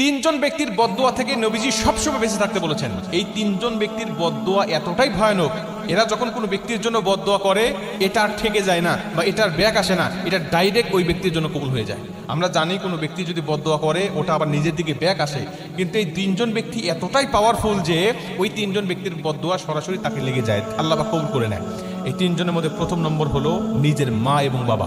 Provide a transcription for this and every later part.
তিনজন ব্যক্তির বদদোয়া থেকে নবীজি সবসময় বেঁচে থাকতে বলেছেন। এই তিনজন ব্যক্তির বদদোয়া এতটাই ভয়ানক, এরা যখন কোনো ব্যক্তির জন্য বদদোয়া করে, এটা আর ঠেকে যায় না বা এটার ব্যাক আসে না, এটা ডাইরেক্ট ওই ব্যক্তির জন্য কবুল হয়ে যায়। আমরা জানি কোনো ব্যক্তি যদি বদদোয়া করে, ওটা আবার নিজের দিকে ব্যাক আসে। কিন্তু এই তিনজন ব্যক্তি এতটাই পাওয়ারফুল যে, ওই তিনজন ব্যক্তির বদদোয়া সরাসরি তাকে লেগে যায়, আল্লাহ কবুল করে নেয়। এই তিনজনের মধ্যে প্রথম নম্বর হলো নিজের মা এবং বাবা।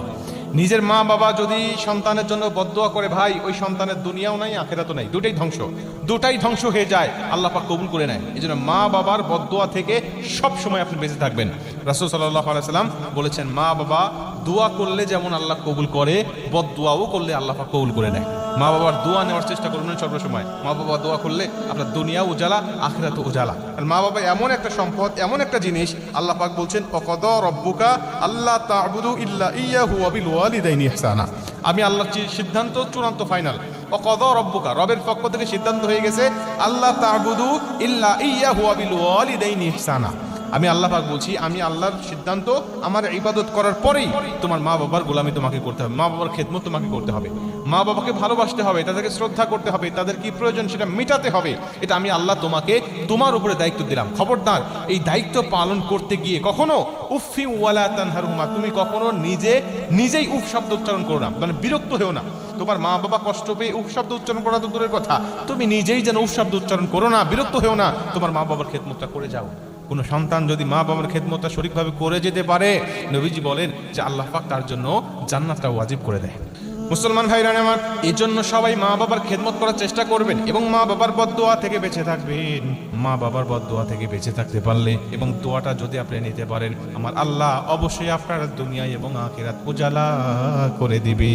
নিজের মা বাবা যদি সন্তানের জন্য বদদোয়া করে, ভাই, ওই সন্তানের দুনিয়াও নাই, আখেরাতও নাই। দুটাই ধ্বংস। দুটাই ধ্বংস হয়ে যায়, আল্লাহ পাক কবুল করে নেয়। এই জন্য মা বাবার বদদোয়া থেকে সব সময় আপনি বেঁচে থাকবেন। রাসুল সাল্লাহ সাল্লাম বলেছেন, মা বাবা দোয়া করলে যেমন আল্লাহ কবুল করে, বদদোয়াও করলে আল্লাহ কবুল করে নেয়। মা বাবার দোয়া নেওয়ার চেষ্টা করবেন সর্বসময় মা বাবা দোয়া করলে আপনার দুনিয়া উজালা আখেরাত উজালা। আর মা বাবা এমন একটা সম্পদ, এমন একটা জিনিস আল্লাহ পাক বলছেন, অকদ রব্বুকা আল্লাহ তাবুদু ইল্লা ইয়াহু আবিল ওয়ালিদাইনি ইহসানা। আমি আল্লাহর সিদ্ধান্ত, চূড়ান্ত, ফাইনাল। অকদ রব্বুকা, রবের পক্ষ থেকে সিদ্ধান্ত হয়ে গেছে আল্লাহ তাবুদু ইল্লা ইয়াহু আবিল ওয়ালিদাইনি ইহসানা। আমি আল্লাহ পাক বলছি, আমি আল্লাহর সিদ্ধান্ত, আমার ইবাদত করার পরেই তোমার মা বাবার গোলামি তোমাকে করতে হবে, মা বাবার খেদমত তোমাকে করতে হবে। মা বাবাকে ভালোবাসতে হবে, তাদেরকে শ্রদ্ধা করতে হবে, তাদের কি প্রয়োজন সেটা মেটাতে হবে, এটা আমি আল্লাহ তোমাকে তোমার উপরে দায়িত্ব দিলাম। খবরদার, এই দায়িত্ব পালন করতে গিয়ে কখনো উফি ওয়ালা তুমি কখনো নিজে, নিজেই উফ শব্দ উচ্চারণ করো না মানে বিরক্ত হও না। তোমার মা বাবা কষ্ট পেয়ে উফ শব্দ উচ্চারণ করা তো দূরের কথা, তুমি নিজেই যেন উফ শব্দ উচ্চারণ করো না, বিরক্ত হও না, তোমার মা বাবার খেদমতটা করে যাও। কোনো সন্তান যদি মা বাবার খেদমতটা সঠিকভাবে করে যেতে পারে, নবীজি বলেন যে আল্লাহ পাক তার জন্য জান্নাতটা ওয়াজিব করে দেয়। মুসলমান ভাইরান আমার এই জন্য সবাই মা বাবার খেদমত করার চেষ্টা করবেন এবং মা বাবার বদদোয়া থেকে বেঁচে থাকবেন। মা বাবার বদদোয়া থেকে বেঁচে থাকতে পারলে এবং দোয়াটা যদি আপনি নিতে পারেন, আমার আল্লাহ অবশ্যই আপনার দুনিয়া এবং আখেরাত উজালা করে দিবে।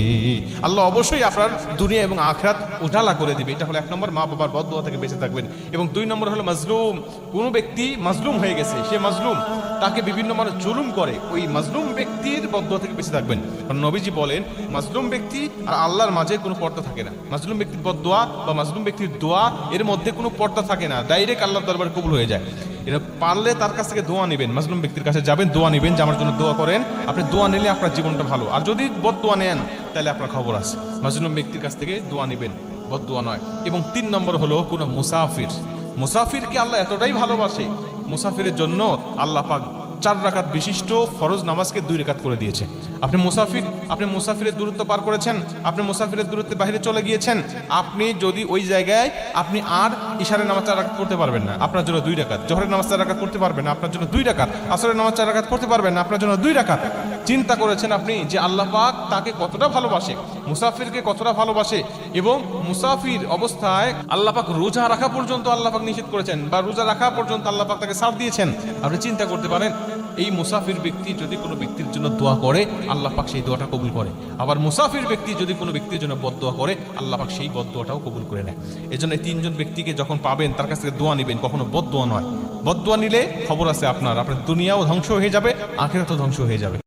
আল্লাহ অবশ্যই আপনার দুনিয়া এবং আখেরাত উজালা করে দিবে। এটা হলো এক নম্বর মা বাবার বদদোয়া থেকে বেঁচে থাকবেন। এবং দুই নম্বর হলো মাজলুম। কোনো ব্যক্তি মাজলুম হয়ে গেছে, সে মাজলুম। তাকে বিভিন্ন মানুষ জুলুম করে, ওই মাজলুম ব্যক্তির বদদোয়া থেকে বেঁচে থাকবেন। কারণ নবীজি বলেন, মাজলুম ব্যক্তি আর আল্লাহর মাঝে কোনো পর্দা থাকে না। মাজলুম ব্যক্তির বদদোয়া বা মাজলুম ব্যক্তির দোয়া, এর মধ্যে কোনো পর্দা থাকে না। ডাইরেক্ট আল্লাহর দরবার কবুল হয়ে যায়। এটা পারলে তার কাছ থেকে দোয়া নেবেন, মাজলুম ব্যক্তির কাছে যাবেন, দোয়া নেবেন যে আমার জন্য দোয়া করেন। আপনি দোয়া নিলে আপনার জীবনটা ভালো। আর যদি বদ দোয়া নেন, তাহলে আপনার খবর আছে। মাসলুম ব্যক্তির কাছ থেকে দোয়া নেবেন, বদ দোয়া নয়। এবং তিন নম্বর হলো কোনো মুসাফির। মুসাফিরকে আল্লাহ এতটাই ভালোবাসে। মুসাফিরের জন্য আল্লাহ পাক চার রাকাত বিশিষ্ট ফরজ নামাজকে দুই রেখাত করে দিয়েছে। আপনি মুসাফির, আপনি মুসাফিরের দূরত্ব পার করেছেন, আপনি মুসাফিরের দূরত্বে বাইরে চলে গিয়েছেন, আপনি যদি ওই জায়গায় আপনি আর ইশারের নামাজ চার রাকাত করতে পারবেন না, আপনার জন্য দুই রাকাত। জহরের নামাজ চার রাকাত করতে পারবেন না, আপনার জন্য দুই রাকাত। আসরের নামাজ চার রাকাত করতে পারবেন না, আপনার জন্য দুই রাকাত। চিন্তা করেছেন আপনি যে আল্লাহ পাক তাকে কতটা ভালোবাসে, মুসাফিরকে কতটা ভালোবাসে এবং মুসাফির অবস্থায় আল্লাহ পাক রোজা রাখা পর্যন্ত আল্লাহ পাক নিষেধ করেছেন বা রোজা রাখা পর্যন্ত আল্লাহ পাক তাকে ছাড় দিয়েছেন। আপনি চিন্তা করতে পারেন এই মুসাফির ব্যক্তি যদি কোনো ব্যক্তির জন্য দোয়া করে, আল্লাহ পাক সেই দোয়াটা কবুল করে। আবার মুসাফির ব্যক্তি যদি কোনো ব্যক্তির জন্য বদ দোয়া করে, আল্লাহ পাক সেই বদ দোয়াটাও কবুল করে নেয়। এই জন্য তিনজন ব্যক্তিকে যখন পাবেন, তার কাছ থেকে দোয়া নেবেন। কখনো বদ দোয়া নয়। বদ দোয়া নিলে খবর আছে আপনার। আপনার দুনিয়াও ধ্বংস হয়ে যাবে, আখেরাতও ধ্বংস হয়ে যাবে।